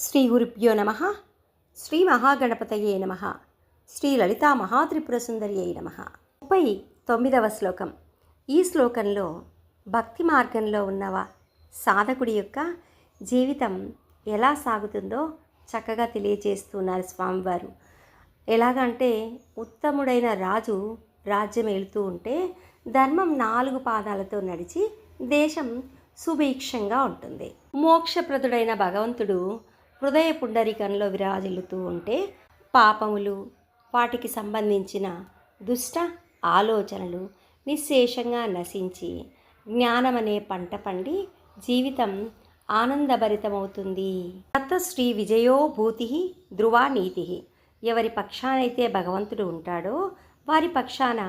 శ్రీ గురుభ్యో నమ. శ్రీ మహాగణపతయే నమ. శ్రీ లలితా మహాత్రిపుర సుందరి అయి నమ. ముప్పై తొమ్మిదవ శ్లోకం. ఈ శ్లోకంలో భక్తి మార్గంలో ఉన్నవ సాధకుడి యొక్క జీవితం ఎలా సాగుతుందో చక్కగా తెలియజేస్తున్నారు స్వామివారు. ఎలాగంటే ఉత్తముడైన రాజు రాజ్యం వెళుతూ ఉంటే ధర్మం నాలుగు పాదాలతో నడిచి దేశం సుభిక్షంగా ఉంటుంది. మోక్షప్రదుడైన భగవంతుడు హృదయ పుండరికంలో విరాజిల్లుతూ ఉంటే పాపములు వాటికి సంబంధించిన దుష్ట ఆలోచనలు నిశ్శేషంగా నశించి జ్ఞానమనే పంట పండి జీవితం ఆనందభరితమవుతుంది. తత్త శ్రీ విజయో భూతి ధ్రువా నీతి. ఎవరి పక్షానైతే భగవంతుడు ఉంటాడో వారి పక్షాన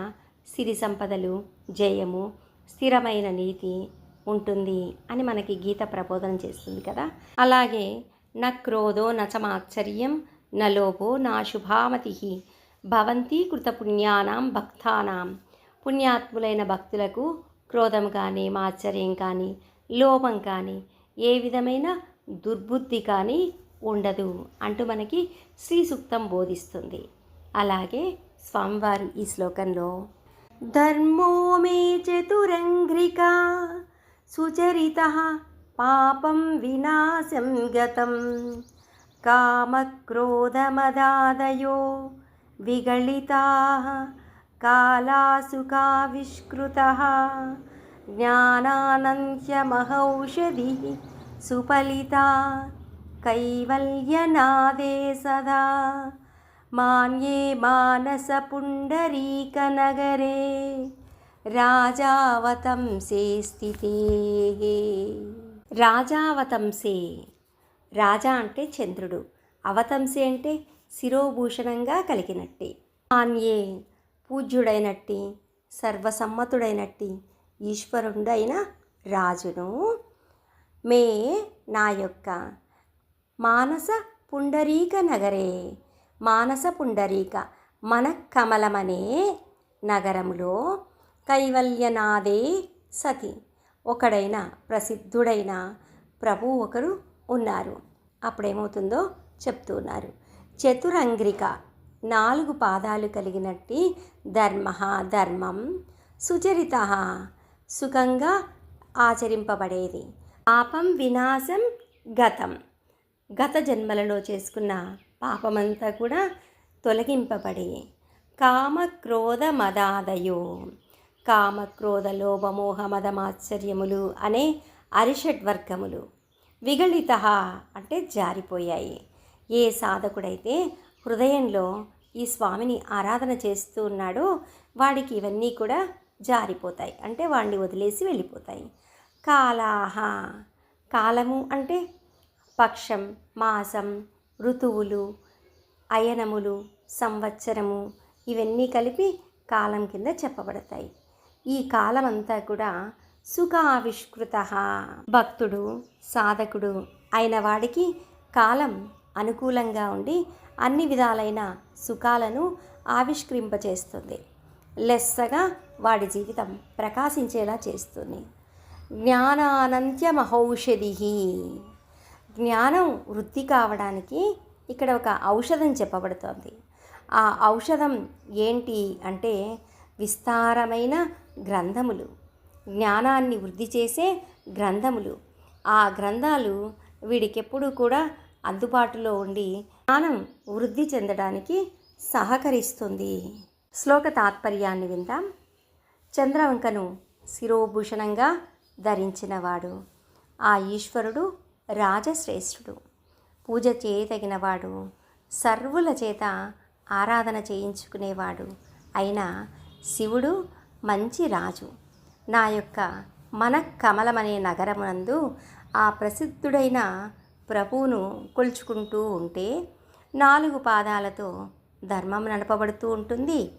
సిరి సంపదలు జయము స్థిరమైన నీతి ఉంటుంది అని మనకి గీత ప్రబోధన చేస్తుంది కదా. అలాగే న క్రోధో నచమాశ్చర్యం న లోభో నా శుభామతి. భవంతి కృతపుణ్యానాం భక్తానాం. పుణ్యాత్ములైన భక్తులకు క్రోధం కానీ మాశ్చర్యం కానీ లోపం కానీ ఏ విధమైన దుర్బుద్ధి కానీ ఉండదు అంటూ మనకి శ్రీ సూక్తం బోధిస్తుంది. అలాగే స్వామివారు ఈ శ్లోకంలో ధర్మో మే చతురంగ్రిక సుచరిత పాపం వినాశం గతం. కామక్రోధమదాదయో విగళితా కాలాసుకావిష్కృత. జ్ఞానానంత్యమహౌషధి సుఫలితా కైవల్యనాదే సదా. మాన్యే మానసపుండరీకనగరే రాజావతంసే స్థితే. రాజావతంసే రాజా అంటే చంద్రుడు. అవతంసే అంటే శిరోభూషణంగా కలిగినట్టి. మాన్యే పూజ్యుడైనట్టి సర్వసమ్మతుడైనట్టి ఈశ్వరుడైన రాజును. మే నా యొక్క మానస పుండరీక నగరే. మానస పుండరీక మన కమలమనే నగరంలో కైవల్యనాదే సతి. ఒకడైన ప్రసిద్ధుడైన ప్రభు ఒకరు ఉన్నారు. అప్పుడేమవుతుందో చెప్తున్నారు చతురంగ్రిక నాలుగు పాదాలు కలిగినట్టి ధర్మ ధర్మం సుచరిత సుఖంగా ఆచరింపబడేది. పాపం వినాశం గతం. గత జన్మలలో చేసుకున్న పాపమంతా కూడా తొలగింపబడి కామ క్రోధ మదాదయో. కామ క్రోధ లోభమోహ మదమాశ్చర్యములు అనే అరిషడ్వర్గములు విగళిత అంటే జారిపోయాయి. ఏ సాధకుడైతే హృదయంలో ఈ స్వామిని ఆరాధన చేస్తూ ఉన్నాడో వాడికి ఇవన్నీ కూడా జారిపోతాయి. అంటే వాడిని వదిలేసి వెళ్ళిపోతాయి. కాలాహ కాలము అంటే పక్షం మాసం ఋతువులు అయనములు సంవత్సరము ఇవన్నీ కలిపి కాలం కింద చెప్పబడతాయి. ఈ కాలమంతా కూడా సుఖావిష్కృత. భక్తుడు సాధకుడు అయిన వాడికి కాలం అనుకూలంగా ఉండి అన్ని విధాలైన సుఖాలను ఆవిష్కరింపచేస్తుంది. లెస్సగా వాడి జీవితం ప్రకాశించేలా చేస్తుంది. జ్ఞానానంత్యమహౌషధి జ్ఞానం వృద్ధి కావడానికి ఇక్కడ ఒక ఔషధం చెప్పబడుతోంది. ఆ ఔషధం ఏంటి అంటే విస్తారమైన గ్రంథములు. జ్ఞానాన్ని వృద్ధి చేసే గ్రంథములు. ఆ గ్రంథాలు వీడికెప్పుడూ కూడా అందుబాటులో ఉండి జ్ఞానం వృద్ధి చెందడానికి సహకరిస్తుంది. శ్లోక తాత్పర్యాన్ని విందాం. చంద్రవంకను శిరోభూషణంగా ధరించినవాడు. ఆ ఈశ్వరుడు రాజశ్రేష్ఠుడు. పూజ చేయదగినవాడు. సర్వుల చేత ఆరాధన చేయించుకునేవాడు. అయినా శివుడు మంచి రాజు. నా యొక్క మన కమలమనే నగరమునందు ఆ ప్రసిద్ధుడైన ప్రభువును కొలుచుకుంటూ ఉంటే నాలుగు పాదాలతో ధర్మం నడపబడుతూ ఉంటుంది.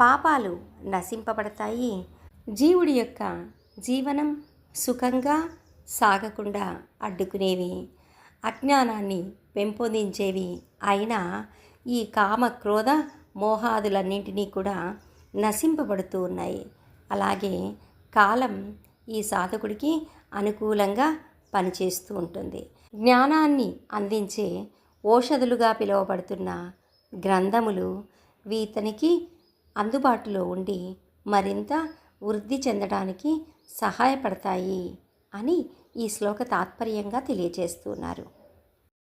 పాపాలు నశింపబడతాయి. జీవుడి యొక్క జీవనం సుఖంగా సాగకుండా అడ్డుకునేవి అజ్ఞానాన్ని పెంపొందించేవి అయినా ఈ కామ క్రోధ మోహాదులన్నింటినీ కూడా నశింపబడుతూ ఉన్నాయి. అలాగే కాలం ఈ సాధకుడికి అనుకూలంగా పనిచేస్తూ ఉంటుంది. జ్ఞానాన్ని అందించే ఓషధులుగా పిలువబడుతున్న గ్రంథములు వీతనికి అందుబాటులో ఉండి మరింత వృద్ధి చెందడానికి సహాయపడతాయి అని ఈ శ్లోక తాత్పర్యంగా తెలియజేస్తున్నారు.